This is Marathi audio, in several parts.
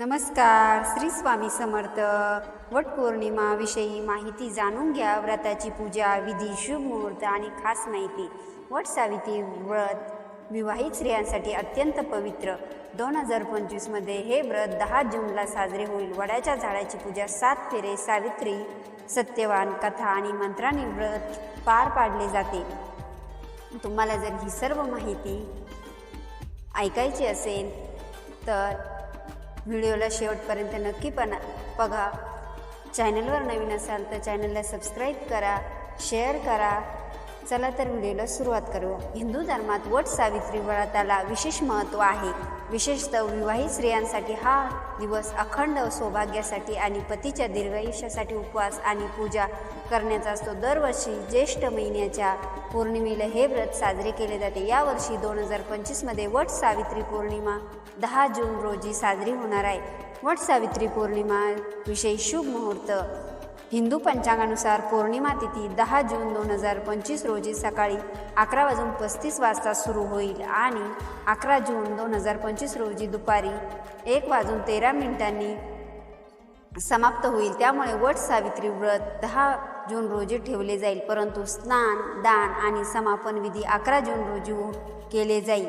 नमस्कार श्री स्वामी समर्थ. वटपौर्णिमाविषयी माहिती जाणून घ्या. व्रताची पूजा विधी शुभ मुहूर्त आणि खास माहिती. वट सावित्री व्रत विवाहित स्त्रियांसाठी अत्यंत पवित्र. दोन हजार पंचवीसमध्ये हे व्रत दहा जूनला साजरे होईल. वडाच्या झाडाची पूजा सात फेरे सावित्री सत्यवान कथा आणि मंत्राने व्रत पार पाडले जाते. तुम्हाला जर ही सर्व माहिती ऐकायची असेल तर व्हिडिओला शेवटपर्यंत नक्की पण. बघा चॅनलवर नवीन असाल तर चॅनलला सबस्क्राईब करा शेअर करा. चला तर व्हिडिओला सुरुवात करू हिंदू धर्मात वट सावित्री व्रताला विशेष महत्त्व आहे. विशेषतः विवाहित स्त्रियांसाठी हा दिवस अखंड सौभाग्यासाठी आणि पतीच्या दीर्घायुष्यासाठी उपवास आणि पूजा करण्याचा असतो. दरवर्षी ज्येष्ठ महिन्याच्या पौर्णिमेला हे व्रत साजरे केले जाते. यावर्षी दोन हजार पंचवीसमध्ये वट सावित्री पौर्णिमा दहा जून रोजी साजरी होणार आहे. वट सावित्री पौर्णिमा विषयी शुभ मुहूर्त हिंदू पंचांगानुसार पौर्णिमा तिथी दहा जून दोन हजार पंचवीस रोजी सकाळी अकरा वाजून पस्तीस वाजता सुरू होईल आणि अकरा जून दोन हजार पंचवीस रोजी दुपारी एक वाजून तेरा मिनिटांनी समाप्त होईल. त्यामुळे वट सावित्री व्रत दहा जून रोजी ठेवले जाईल. परंतु स्नान दान आणि समापन विधी अकरा जून रोजी केले जाईल.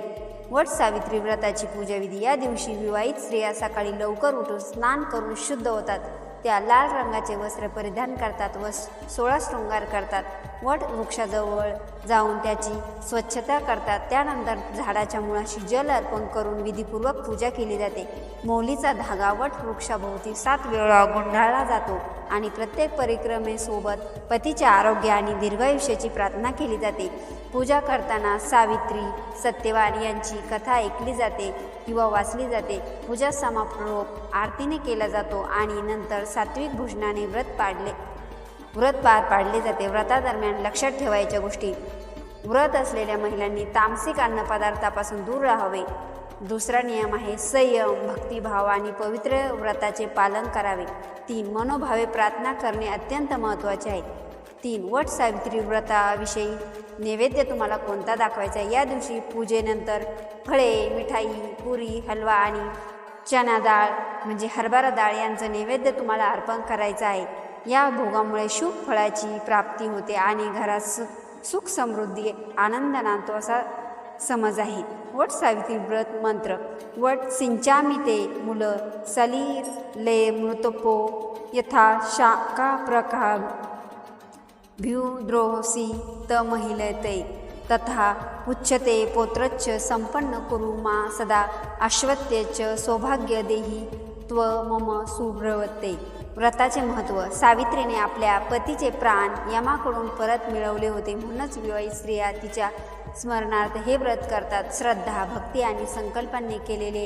वट सावित्री व्रताची पूजाविधी या दिवशी विवाहित स्त्रिया सकाळी लवकर उठून स्नान करून शुद्ध होतात. त्या लाल रंगाचे वस्त्र परिधान करतात व सोळा शृंगार करतात. वट वृक्षाजवळ जाऊन त्याची स्वच्छता करतात. त्यानंतर झाडाच्या मुळाशी जल अर्पण करून विधीपूर्वक पूजा केली जाते. मौलीचा धागा वट वृक्षाभोवती सात वेळा गुंडाळला जातो आणि प्रत्येक परिक्रमेसोबत पतीच्या आरोग्य आणि दीर्घायुष्याची प्रार्थना केली जाते. पूजा करताना सावित्री सत्यवान यांची कथा ऐकली जाते किंवा वाचली जाते. पूजा समाप्रोप आरतीने केला जातो आणि नंतर सात्विक भोजनाने व्रत पाडले व्रत पार पाडले जाते. व्रतादरम्यान लक्षात ठेवायच्या गोष्टी. व्रत असलेल्या महिलांनी तामसिक अन्नपदार्थापासून दूर राहावे. दुसरा नियम आहे संयम भक्तिभाव आणि पवित्र व्रताचे पालन करावे. तीन मनोभावे प्रार्थना करणे अत्यंत महत्त्वाचे आहे. तीन वट सावित्री व्रताविषयी नैवेद्य तुम्हाला कोणता दाखवायचा आहे? या दिवशी पूजेनंतर फळे मिठाई पुरी हलवा आणि चना डाळ म्हणजे हरभरा डाळ यांचं नैवेद्य तुम्हाला अर्पण करायचं आहे. या भोगामुळे शुभ फळाची प्राप्ती होते आणि घरात सु सुख समृद्धी आनंद नांदतो असा समज आहे. वट सावित्री व्रत मंत्र. वट सिंचामी ते मुलं सलीर ले मृतपो यथा शाका प्रका भ्युद्रोसी त महिलते तथा उच्चते पोत्रच्च संपन्न कुरु मा सदा अश्वत्यच सौभाग्य देही त्व मम सुब्रवते व्रताचे महत्त्व. सावित्रीने आपल्या पतीचे प्राण यमाकडून परत मिळवले होते म्हणूनच विवाहित स्त्रिया तिच्या स्मरणार्थ हे व्रत करतात. श्रद्धा भक्ती आणि संकल्पांनी केलेले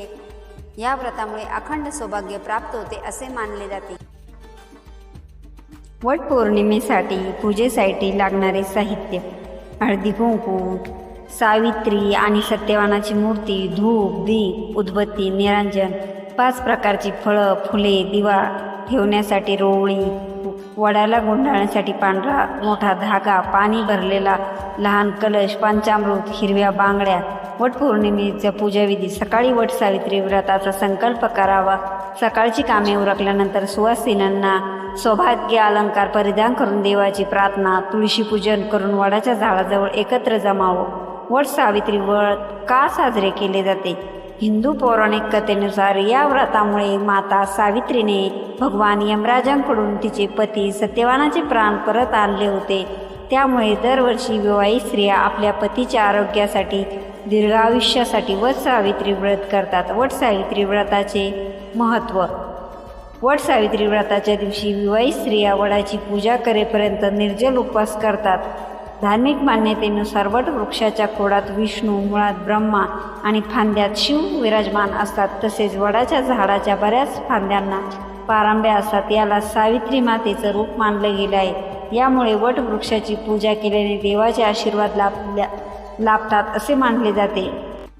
या व्रतामुळे अखंड सौभाग्य प्राप्त होते असे मानले जाते. वट पौर्णिमेसाठी पूजेसाठी लागणारे साहित्य हळदी कुंकू सावित्री आणि सत्यवानाची मूर्ती धूप दीप उदबत्ती निरांजन पाच प्रकारची फळं फुले दिवा ठेवण्यासाठी रोवळी वडाला गुंडाळण्यासाठी पांढरा मोठा धागा पाणी भरलेला लहान कलश पंचामृत हिरव्या बांगड्या वटपौर्णिमेचा पूजाविधी सकाळी वट सावित्री व्रताचा संकल्प करावा. सकाळची कामे उरकल्यानंतर सुवासिनांना सौभाग्य अलंकार परिधान करून देवाची प्रार्थना तुळशी पूजन करून वडाच्या झाडाजवळ एकत्र जमावं. वट सावित्री व्रत का साजरे केले जाते? हिंदू पौराणिक कथेनुसार या व्रतामुळे माता सावित्रीने भगवान यमराजांकडून तिचे पती सत्यवानाचे प्राण परत आणले होते. त्यामुळे दरवर्षी विवाहित स्त्रिया आपल्या पतीच्या आरोग्यासाठी दीर्घायुष्यासाठी वट सावित्री व्रत करतात. वट सावित्री व्रताचे महत्त्व. वट सावित्री व्रताच्या दिवशी विवाहित स्त्रिया वडाची पूजा करेपर्यंत निर्जल उपवास करतात. धार्मिक मान्यतेनुसार वटवृक्षाच्या खोडात विष्णू मुळात ब्रह्मा आणि फांद्यात शिव विराजमान असतात. तसेच वडाच्या झाडाच्या बऱ्याच फांद्यांना पारंब्या असतात. याला सावित्री मातेचं रूप मानलं गेलं आहे. यामुळे वटवृक्षाची पूजा केल्याने देवाचे आशीर्वाद लाभल्या लाभतात असे मानले जाते.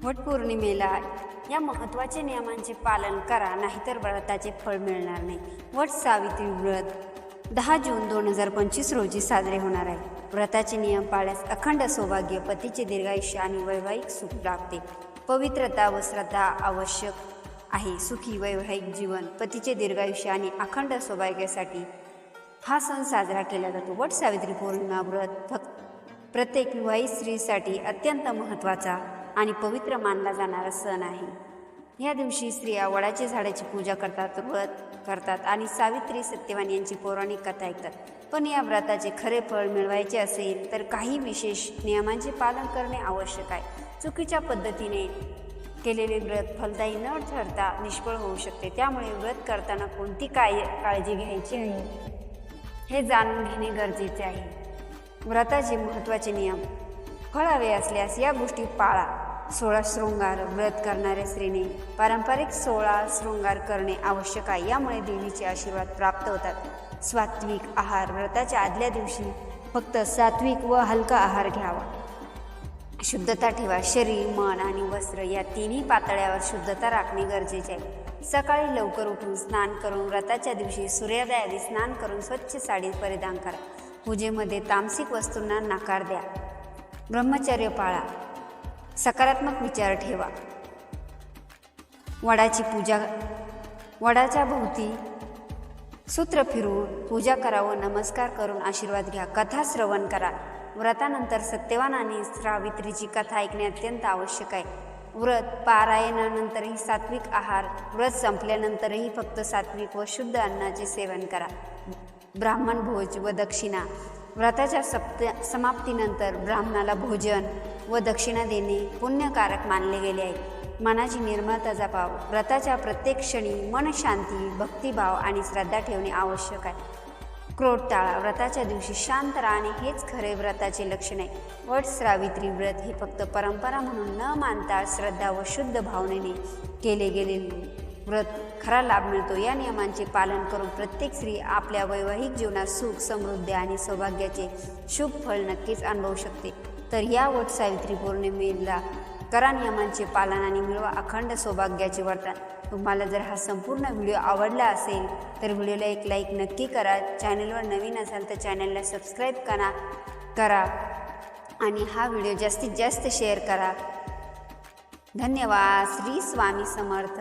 वटपौर्णिमेला या महत्त्वाच्या नियमांचे पालन करा नाहीतर व्रताचे फळ मिळणार नाही. वट सावित्री व्रत. दहा जून दोन हजार पंचवीस रोजी साजरे होणार आहे. व्रताचे नियम पाळल्यास अखंड सौभाग्य पतीचे दीर्घायुष्य आणि वैवाहिक सुख लाभते पवित्रता व श्रद्धा आवश्यक आहे. सुखी वैवाहिक जीवन पतीचे दीर्घायुष्य आणि अखंड सौभाग्यासाठी हा सण साजरा केला जातो. वट सावित्री पौर्णिमा व्रत फक्त प्रत्येक विवाहित स्त्रीसाठी अत्यंत महत्त्वाचा आणि पवित्र मानला जाणारा सण आहे. ह्या दिवशी स्त्रिया वडाच्या झाडाची पूजा करतात व्रत करतात आणि सावित्री सत्यवान यांची पौराणिक कथा ऐकतात. पण या व्रताचे खरे फळ मिळवायचे असेल तर काही विशेष नियमांचे पालन करणे आवश्यक आहे. चुकीच्या पद्धतीने केलेले व्रत फलदायी न ठरता निष्फळ होऊ शकते. त्यामुळे व्रत करताना कोणती काय काळजी घ्यायची आहे? हे जाणून घेणे गरजेचे आहे. व्रताचे महत्त्वाचे नियम. फळ हवे असल्यास या गोष्टी पाळा. सोळा शृंगार व्रत करणाऱ्या स्त्रीने पारंपरिक सोळा शृंगार करणे आवश्यक आहे. यामुळे देवीचे आशीर्वाद प्राप्त होतात. सात्विक आहार व्रताच्या आदल्या दिवशी फक्त सात्विक व हलका आहार घ्यावा. शुद्धता ठेवा. शरीर मन आणि वस्त्र या तिन्ही पातळ्यावर शुद्धता राखणे गरजेचे आहे. सकाळी लवकर उठून स्नान करून व्रताच्या दिवशी सूर्योदयाआधी स्नान करून स्वच्छ साडी परिधान करा. पूजेमध्ये तामसिक वस्तूंना नकार द्या. ब्रह्मचर्य पाळा. सकारात्मक विचार ठेवा. वडाची पूजा वडाच्या भोवती सूत्र फिरवून पूजा करा व नमस्कार करून आशीर्वाद घ्या कथा श्रवण करा. व्रतानंतर सत्यवान आणि स्रावित्रीची कथा ऐकणे अत्यंत आवश्यक आहे. व्रत पारायणानंतरही सात्विक आहार व्रत संपल्यानंतरही फक्त सात्विक व शुद्ध अन्नाचे सेवन करा. ब्राह्मण भोज व दक्षिणा. व्रताच्या सप्त समाप्तीनंतर ब्राह्मणाला भोजन व दक्षिणा देणे पुण्यकारक मानले गेले आहे. मनाची निर्मळता जपाव. व्रताच्या प्रत्येक क्षणी मन शांती भक्तिभाव आणि श्रद्धा ठेवणे आवश्यक आहे. क्रोध टाळा. व्रताच्या दिवशी शांत राहणे हेच खरे व्रताचे लक्षण आहे. वट श्रावित्री व्रत हे फक्त परंपरा म्हणून न मानता श्रद्धा व शुद्ध भावनेने केले गेले व्रत खरा लाभ मिळतो. या नियमांचे पालन करून प्रत्येक स्त्री आपल्या वैवाहिक जीवनात सुख समृद्धी आणि सौभाग्याचे शुभ फळ नक्कीच अनुभवू शकते. तर या वट सावित्री पौर्णिमेला करा नियमांचे पालन आणि मिळवा अखंड सौभाग्याचे वर्तन तुम्हाला जर हा संपूर्ण व्हिडिओ आवडला असेल तर व्हिडिओला एक लाईक नक्की करा. चॅनलवर नवीन असाल तर चॅनलला सबस्क्राईब करा करा आणि हा व्हिडिओ जास्तीत जास्त शेअर करा. धन्यवाद. श्री स्वामी समर्थ.